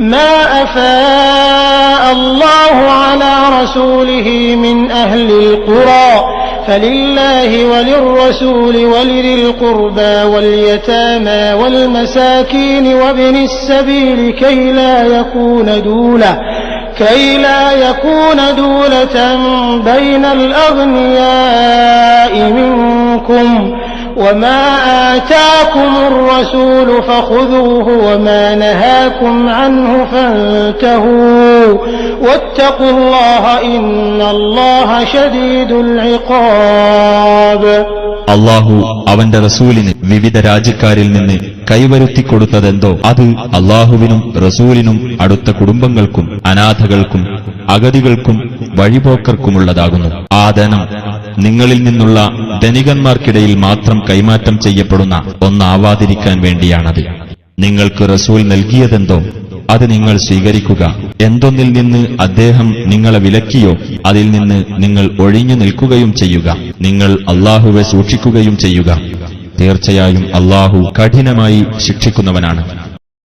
ما أفاء الله على رسوله من أهل القرى فلله وللرسول ولذي القربى واليتامى والمساكين وابن السبيل كي لا يكون دولة كي لا يكون دولة بين الأغنياء منكم وما آتاكم الرسول فخذوه وما نهاكم عنه فانتهوا واتقوا الله إن الله شديد العقاب അള്ളാഹു അവന്റെ റസൂലിന് വിവിധ രാജ്യക്കാരിൽ നിന്ന് കൈവരുത്തിക്കൊടുത്തതെന്തോ അത് അള്ളാഹുവിനും റസൂലിനും അടുത്ത കുടുംബങ്ങൾക്കും അനാഥകൾക്കും അഗതികൾക്കും വഴിപോക്കർക്കുമുള്ളതാകുന്നു ആ ധനം നിങ്ങളിൽ നിന്നുള്ള ധനികന്മാർക്കിടയിൽ മാത്രം കൈമാറ്റം ചെയ്യപ്പെടുന്ന ഒന്നാവാതിരിക്കാൻ വേണ്ടിയാണത്. നിങ്ങൾക്ക് റസൂൽ നൽകിയതെന്തോ അത് നിങ്ങൾ സ്വീകരിക്കുക. എന്തൊന്നിൽ നിന്ന് അദ്ദേഹം നിങ്ങളെ വിലക്കിയോ അതിൽ നിന്ന് നിങ്ങൾ ഒഴിഞ്ഞു നിൽക്കുകയും ചെയ്യുക. നിങ്ങൾ അള്ളാഹുവെ സൂക്ഷിക്കുകയും ചെയ്യുക. തീർച്ചയായും അള്ളാഹു കഠിനമായി ശിക്ഷിക്കുന്നവനാണ്.